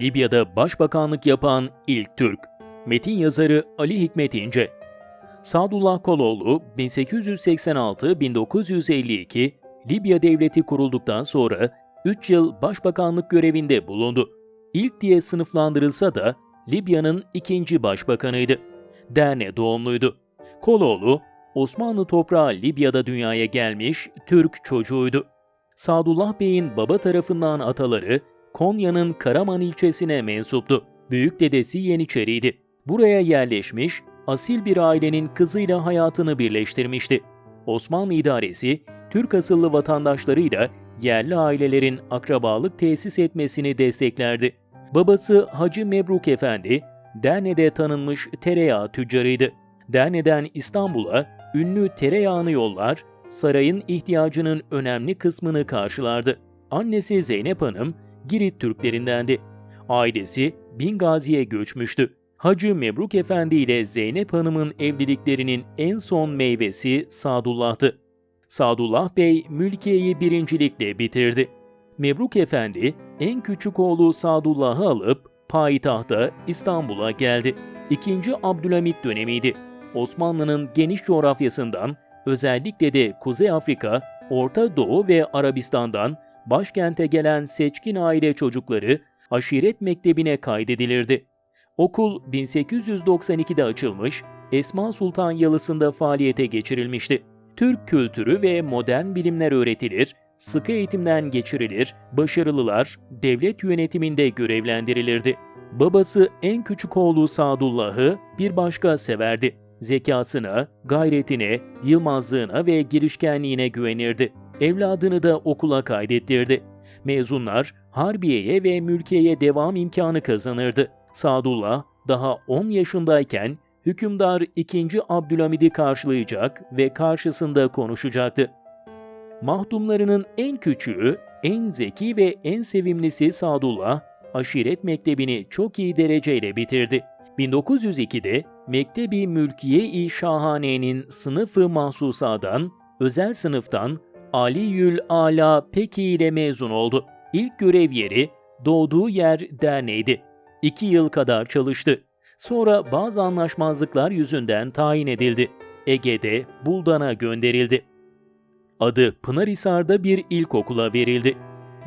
Libya'da başbakanlık yapan ilk Türk. Metin yazarı Ali Hikmet İnce. Sadullah Koloğlu 1886-1952 Libya devleti kurulduktan sonra 3 yıl başbakanlık görevinde bulundu. İlk diye sınıflandırılsa da Libya'nın ikinci başbakanıydı. Derne doğumluydu. Koloğlu, Osmanlı toprağı Libya'da dünyaya gelmiş Türk çocuğuydu. Sadullah Bey'in baba tarafından ataları Konya'nın Karaman ilçesine mensuptu. Büyük dedesi Yeniçeriydi. Buraya yerleşmiş, asil bir ailenin kızıyla hayatını birleştirmişti. Osmanlı idaresi, Türk asıllı vatandaşlarıyla yerli ailelerin akrabalık tesis etmesini desteklerdi. Babası Hacı Mebruk Efendi, Derne'de tanınmış tereyağı tüccarıydı. Derne'den İstanbul'a ünlü tereyağını yollar, sarayın ihtiyacının önemli kısmını karşılardı. Annesi Zeynep Hanım, Girit Türklerindendi. Ailesi Bingazi'ye göçmüştü. Hacı Mebruk Efendi ile Zeynep Hanım'ın evliliklerinin en son meyvesi Sadullah'tı. Sadullah Bey mülkiyeyi birincilikle bitirdi. Mebruk Efendi en küçük oğlu Sadullah'ı alıp payitahta İstanbul'a geldi. İkinci Abdülhamit dönemiydi. Osmanlı'nın geniş coğrafyasından özellikle de Kuzey Afrika, Orta Doğu ve Arabistan'dan başkente gelen seçkin aile çocukları aşiret mektebine kaydedilirdi. Okul 1892'de açılmış, Esma Sultan Yalısı'nda faaliyete geçirilmişti. Türk kültürü ve modern bilimler öğretilir, sıkı eğitimden geçirilir, başarılılar devlet yönetiminde görevlendirilirdi. Babası en küçük oğlu Sadullah'ı bir başka severdi. Zekasına, gayretine, yılmazlığına ve girişkenliğine güvenirdi. Evladını da okula kaydettirdi. Mezunlar Harbiye'ye ve mülkiyeye devam imkanı kazanırdı. Sadullah daha 10 yaşındayken hükümdar 2. Abdülhamid'i karşılayacak ve karşısında konuşacaktı. Mahdumlarının en küçüğü, en zeki ve en sevimlisi Sadullah, aşiret mektebini çok iyi dereceyle bitirdi. 1902'de Mektebi Mülkiye-i Şahane'nin sınıfı mahsusadan, özel sınıftan Aliyül Ala Peki ile mezun oldu. İlk görev yeri doğduğu yer derneğiydi. İki yıl kadar çalıştı. Sonra bazı anlaşmazlıklar yüzünden tayin edildi. Ege'de Buldan'a gönderildi. Adı Pınarhisar'da bir ilkokula verildi.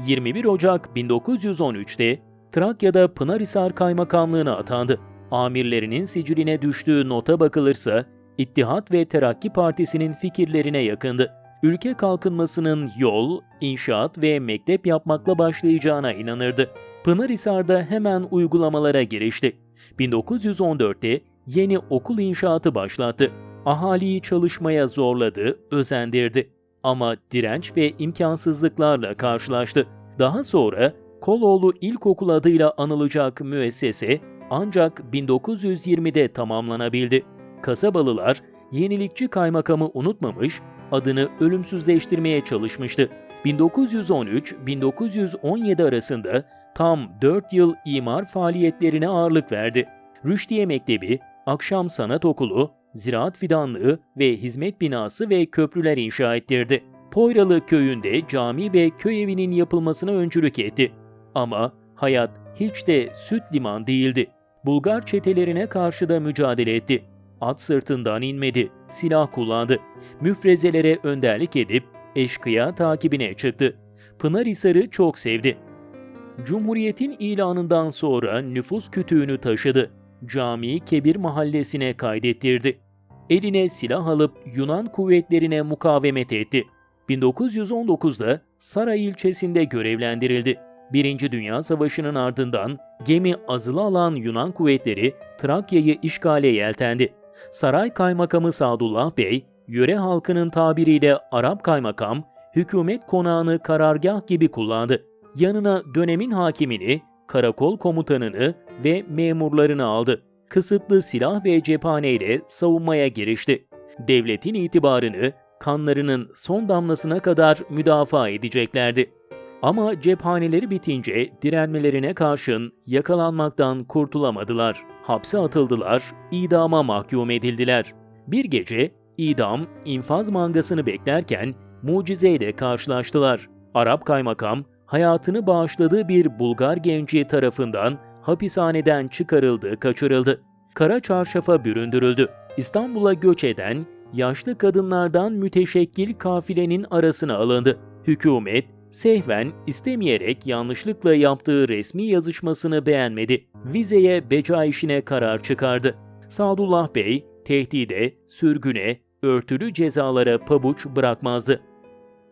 21 Ocak 1913'te Trakya'da Pınarhisar Kaymakamlığı'na atandı. Amirlerinin siciline düştüğü nota bakılırsa İttihat ve Terakki Partisi'nin fikirlerine yakındı. Ülke kalkınmasının yol, inşaat ve mektep yapmakla başlayacağına inanırdı. Pınarhisar'da hemen uygulamalara girişti. 1914'te yeni okul inşaatı başlattı. Ahaliyi çalışmaya zorladı, özendirdi. Ama direnç ve imkansızlıklarla karşılaştı. Daha sonra Koloğlu İlkokul adıyla anılacak müessese ancak 1920'de tamamlanabildi. Kasabalılar yenilikçi kaymakamı unutmamış, adını ölümsüzleştirmeye çalışmıştı. 1913-1917 arasında tam 4 yıl imar faaliyetlerine ağırlık verdi. Rüşdiye Mektebi, Akşam Sanat Okulu, Ziraat Fidanlığı ve Hizmet Binası ve köprüler inşa ettirdi. Poyralı köyünde cami ve köy evinin yapılmasına öncülük etti. Ama hayat hiç de süt liman değildi. Bulgar çetelerine karşı da mücadele etti. At sırtından inmedi, silah kullandı. Müfrezelere önderlik edip eşkıya takibine çıktı. Pınarhisar'ı çok sevdi. Cumhuriyetin ilanından sonra nüfus kütüğünü taşıdı. Camiyi Kebir mahallesine kaydettirdi. Eline silah alıp Yunan kuvvetlerine mukavemet etti. 1919'da Saray ilçesinde görevlendirildi. Birinci Dünya Savaşı'nın ardından gemi azılı alan Yunan kuvvetleri Trakya'yı işgale yeltendi. Saray Kaymakamı Sadullah Bey, yöre halkının tabiriyle Arap kaymakam, hükümet konağını karargah gibi kullandı. Yanına dönemin hakimini, karakol komutanını ve memurlarını aldı. Kısıtlı silah ve cephaneyle savunmaya girişti. Devletin itibarını kanlarının son damlasına kadar müdafaa edeceklerdi. Ama cephaneleri bitince direnmelerine karşın yakalanmaktan kurtulamadılar. Hapse atıldılar, idama mahkum edildiler. Bir gece idam, infaz mangasını beklerken mucizeyle karşılaştılar. Arap kaymakam hayatını bağışladığı bir Bulgar genci tarafından hapishaneden çıkarıldı, kaçırıldı. Kara çarşafa büründürüldü. İstanbul'a göç eden yaşlı kadınlardan müteşekkil kafilenin arasına alındı. Hükümet, sehven istemeyerek yanlışlıkla yaptığı resmi yazışmasını beğenmedi. Vizeye beca işine karar çıkardı. Sadullah Bey, tehdide, sürgüne, örtülü cezalara pabuç bırakmazdı.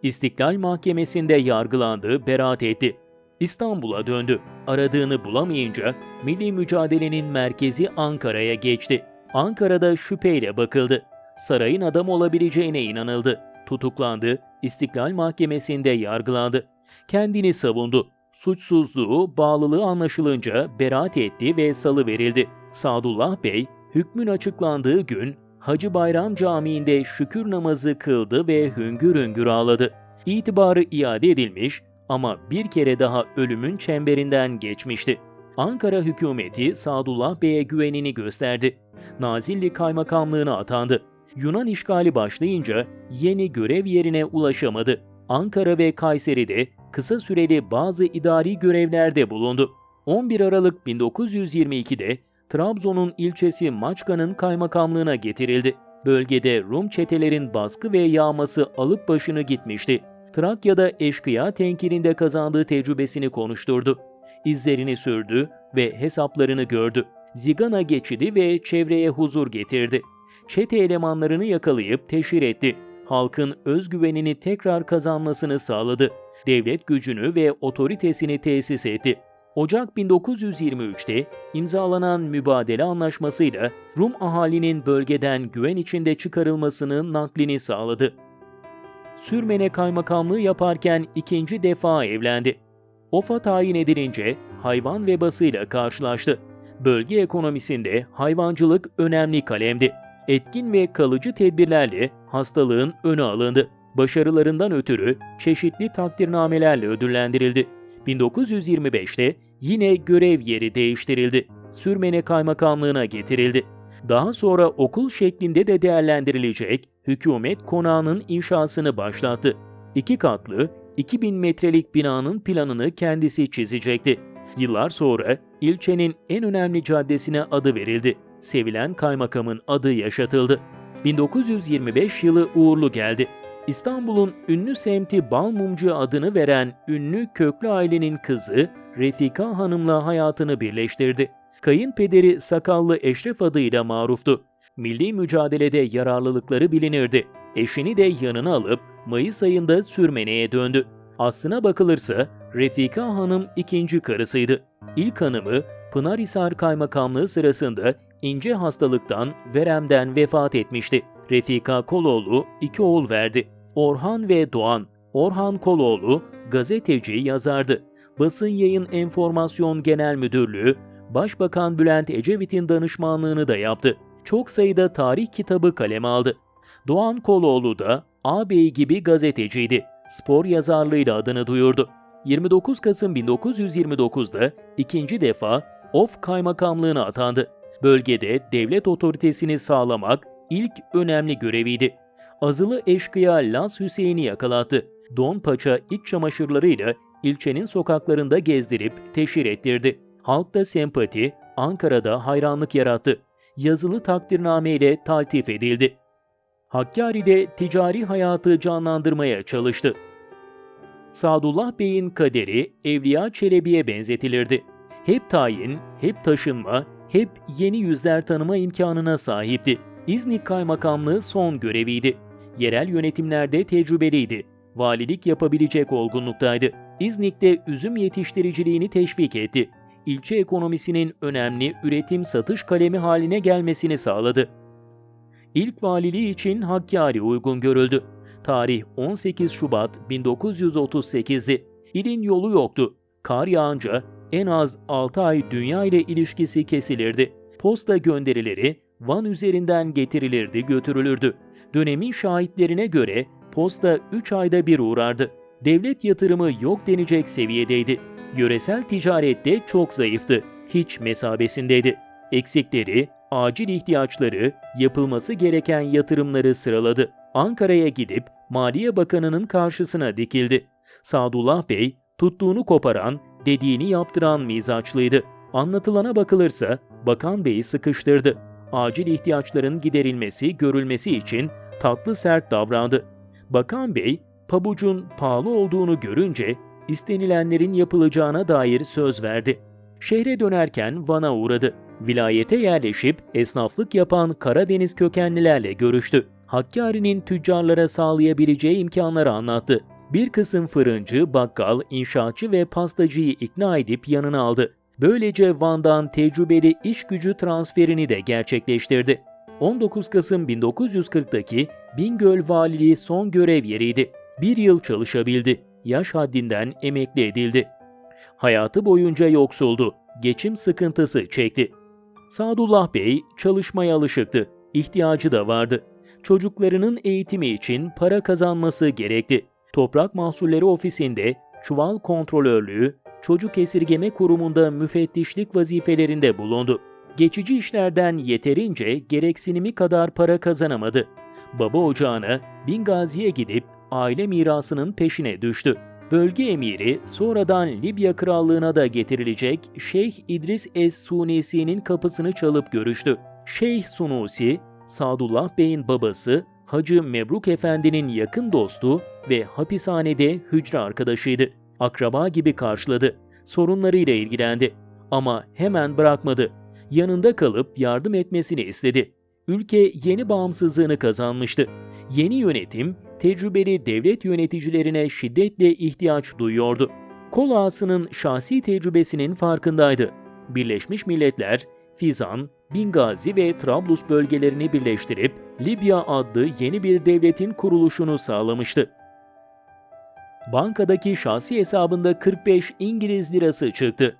İstiklal Mahkemesi'nde yargılandı, beraat etti. İstanbul'a döndü. Aradığını bulamayınca milli mücadelenin merkezi Ankara'ya geçti. Ankara'da şüpheyle bakıldı. Sarayın adam olabileceğine inanıldı. Tutuklandı, İstiklal Mahkemesi'nde yargılandı. Kendini savundu. Suçsuzluğu, bağlılığı anlaşılınca beraat etti ve salı verildi. Sadullah Bey, hükmün açıklandığı gün Hacı Bayram Camii'nde şükür namazı kıldı ve hüngür hüngür ağladı. İtibarı iade edilmiş ama bir kere daha ölümün çemberinden geçmişti. Ankara hükümeti Sadullah Bey'e güvenini gösterdi. Nazilli kaymakamlığına atandı. Yunan işgali başlayınca yeni görev yerine ulaşamadı. Ankara ve Kayseri'de kısa süreli bazı idari görevlerde bulundu. 11 Aralık 1922'de Trabzon'un ilçesi Maçka'nın kaymakamlığına getirildi. Bölgede Rum çetelerin baskı ve yağması alıp başını gitmişti. Trakya'da eşkıya tenkirinde kazandığı tecrübesini konuşturdu. İzlerini sürdü ve hesaplarını gördü. Zigana geçidi ve çevreye huzur getirdi. Çete elemanlarını yakalayıp teşhir etti. Halkın özgüvenini tekrar kazanmasını sağladı. Devlet gücünü ve otoritesini tesis etti. Ocak 1923'te imzalanan mübadele anlaşmasıyla Rum ahalinin bölgeden güven içinde çıkarılmasının naklini sağladı. Sürmene kaymakamlığı yaparken ikinci defa evlendi. OFA tayin edilince hayvan vebasıyla karşılaştı. Bölge ekonomisinde hayvancılık önemli kalemdi. Etkin ve kalıcı tedbirlerle hastalığın önü alındı. Başarılarından ötürü çeşitli takdirnamelerle ödüllendirildi. 1925'te yine görev yeri değiştirildi. Sürmene Kaymakamlığına getirildi. Daha sonra okul şeklinde de değerlendirilecek hükümet konağının inşasını başlattı. İki katlı, 2000 metrelik binanın planını kendisi çizecekti. Yıllar sonra ilçenin en önemli caddesine adı verildi. Sevilen kaymakamın adı yaşatıldı. 1925 yılı uğurlu geldi. İstanbul'un ünlü semti Balmumcu adını veren ünlü köklü ailenin kızı Refika Hanım'la hayatını birleştirdi. Kayınpederi Sakallı Eşref adıyla maruftu. Milli mücadelede yararlılıkları bilinirdi. Eşini de yanına alıp Mayıs ayında Sürmene'ye döndü. Aslına bakılırsa Refika Hanım ikinci karısıydı. İlk hanımı Pınarhisar Kaymakamlığı sırasında ince hastalıktan, veremden vefat etmişti. Refika Koloğlu iki oğul verdi. Orhan ve Doğan. Orhan Koloğlu gazeteci, yazardı. Basın Yayın Enformasyon Genel Müdürlüğü, Başbakan Bülent Ecevit'in danışmanlığını da yaptı. Çok sayıda tarih kitabı kaleme aldı. Doğan Koloğlu da ağabey gibi gazeteciydi. Spor yazarlığıyla adını duyurdu. 29 Kasım 1929'da ikinci defa Of Kaymakamlığına atandı. Bölgede devlet otoritesini sağlamak ilk önemli göreviydi. Azılı eşkıya Laz Hüseyin'i yakalattı. Don paça iç çamaşırlarıyla ilçenin sokaklarında gezdirip teşhir ettirdi. Halkta sempati, Ankara'da hayranlık yarattı. Yazılı takdirname ile taltif edildi. Hakkari'de ticari hayatı canlandırmaya çalıştı. Sadullah Bey'in kaderi Evliya Çelebi'ye benzetilirdi. Hep tayin, hep taşınma, hep yeni yüzler tanıma imkanına sahipti. İznik Kaymakamlığı son göreviydi. Yerel yönetimlerde tecrübeliydi. Valilik yapabilecek olgunluktaydı. İznik'te üzüm yetiştiriciliğini teşvik etti. İlçe ekonomisinin önemli üretim satış kalemi haline gelmesini sağladı. İlk valiliği için Hakkari uygun görüldü. Tarih 18 Şubat 1938'di. İlin yolu yoktu. Kar yağınca en az 6 ay dünya ile ilişkisi kesilirdi. Posta gönderileri Van üzerinden getirilirdi götürülürdü. Dönemin şahitlerine göre posta 3 ayda bir uğrardı. Devlet yatırımı yok denecek seviyedeydi. Yöresel ticarette çok zayıftı. Hiç mesabesindeydi. Eksikleri, acil ihtiyaçları, yapılması gereken yatırımları sıraladı. Ankara'ya gidip Maliye Bakanı'nın karşısına dikildi. Sadullah Bey, tuttuğunu koparan, dediğini yaptıran mizaçlıydı. Anlatılana bakılırsa Bakan Bey'i sıkıştırdı. Acil ihtiyaçların giderilmesi, görülmesi için tatlı sert davrandı. Bakan Bey, pabucun pahalı olduğunu görünce istenilenlerin yapılacağına dair söz verdi. Şehre dönerken Van'a uğradı. Vilayete yerleşip esnaflık yapan Karadeniz kökenlilerle görüştü. Hakkari'nin tüccarlara sağlayabileceği imkanları anlattı. Bir kısım fırıncı, bakkal, inşaatçı ve pastacıyı ikna edip yanına aldı. Böylece Van'dan tecrübeli iş gücü transferini de gerçekleştirdi. 19 Kasım 1940'daki Bingöl Valiliği son görev yeriydi. Bir yıl çalışabildi. Yaş haddinden emekli edildi. Hayatı boyunca yoksuldu. Geçim sıkıntısı çekti. Sadullah Bey çalışmaya alışıktı. İhtiyacı da vardı. Çocuklarının eğitimi için para kazanması gerekti. Toprak Mahsulleri Ofisi'nde çuval kontrolörlüğü, çocuk esirgeme kurumunda müfettişlik vazifelerinde bulundu. Geçici işlerden yeterince gereksinimi kadar para kazanamadı. Baba ocağına Bingazi'ye gidip aile mirasının peşine düştü. Bölge emiri sonradan Libya krallığına da getirilecek Şeyh İdris Es-Sunisi'nin kapısını çalıp görüştü. Şeyh Sunusi, Sadullah Bey'in babası Hacı Mebruk Efendi'nin yakın dostu ve hapishanede hücre arkadaşıydı. Akraba gibi karşıladı. Sorunlarıyla ilgilendi. Ama hemen bırakmadı. Yanında kalıp yardım etmesini istedi. Ülke yeni bağımsızlığını kazanmıştı. Yeni yönetim, tecrübeli devlet yöneticilerine şiddetle ihtiyaç duyuyordu. Kol ağasının şahsi tecrübesinin farkındaydı. Birleşmiş Milletler, Fizan, Bingazi ve Trablus bölgelerini birleştirip Libya adlı yeni bir devletin kuruluşunu sağlamıştı. Bankadaki şahsi hesabında 45 İngiliz lirası çıktı.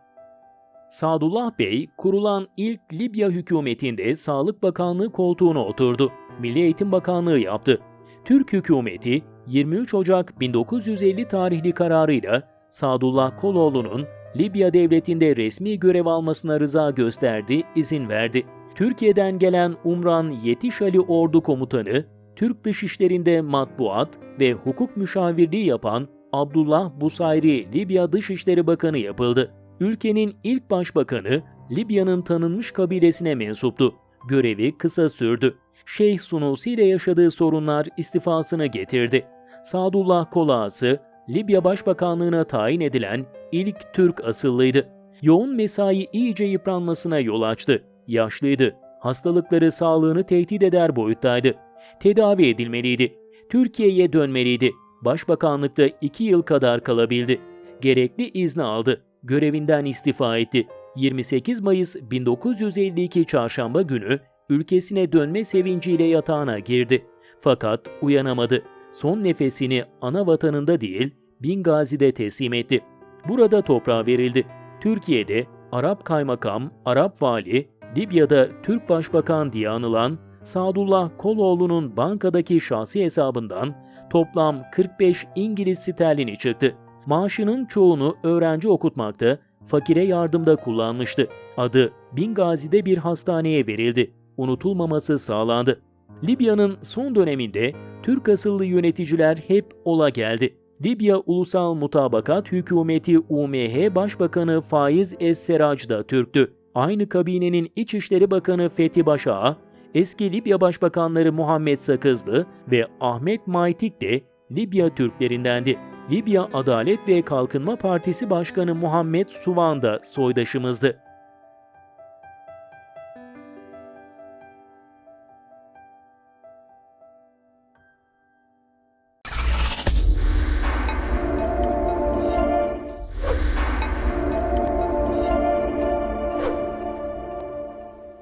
Sadullah Bey, kurulan ilk Libya hükümetinde Sağlık Bakanlığı koltuğuna oturdu. Milli Eğitim Bakanlığı yaptı. Türk hükümeti 23 Ocak 1950 tarihli kararıyla Sadullah Koloğlu'nun Libya devletinde resmi görev almasına rıza gösterdi, izin verdi. Türkiye'den gelen Umran Yetiş Ali Ordu Komutanı, Türk Dışişleri'nde matbuat ve hukuk müşavirliği yapan Abdullah Busayri Libya Dışişleri Bakanı yapıldı. Ülkenin ilk başbakanı Libya'nın tanınmış kabilesine mensuptu. Görevi kısa sürdü. Şeyh Sunusi ile yaşadığı sorunlar istifasını getirdi. Sadullah Kolağası, Libya Başbakanlığına tayin edilen ilk Türk asıllıydı. Yoğun mesai iyice yıpranmasına yol açtı. Yaşlıydı. Hastalıkları sağlığını tehdit eder boyuttaydı. Tedavi edilmeliydi. Türkiye'ye dönmeliydi. Başbakanlıkta iki yıl kadar kalabildi. Gerekli izni aldı. Görevinden istifa etti. 28 Mayıs 1952 Çarşamba günü ülkesine dönme sevinciyle yatağına girdi. Fakat uyanamadı. Son nefesini ana vatanında değil, Bingazi'de teslim etti. Burada toprağa verildi. Türkiye'de Arap kaymakam, Arap vali, Libya'da Türk başbakan diye anılan Sadullah Koloğlu'nun bankadaki şahsi hesabından toplam 45 İngiliz sterlini çıktı. Maaşının çoğunu öğrenci okutmakta, fakire yardımda kullanmıştı. Adı Bingazi'de bir hastaneye verildi. Unutulmaması sağlandı. Libya'nın son döneminde Türk asıllı yöneticiler hep ola geldi. Libya Ulusal Mutabakat Hükümeti UMH Başbakanı Faiz Es-Seraj da Türktü. Aynı kabinenin İçişleri Bakanı Fethi Başağa, eski Libya Başbakanları Muhammed Sakızlı ve Ahmet Maytik de Libya Türklerindendi. Libya Adalet ve Kalkınma Partisi Başkanı Muhammed Suvan da soydaşımızdı.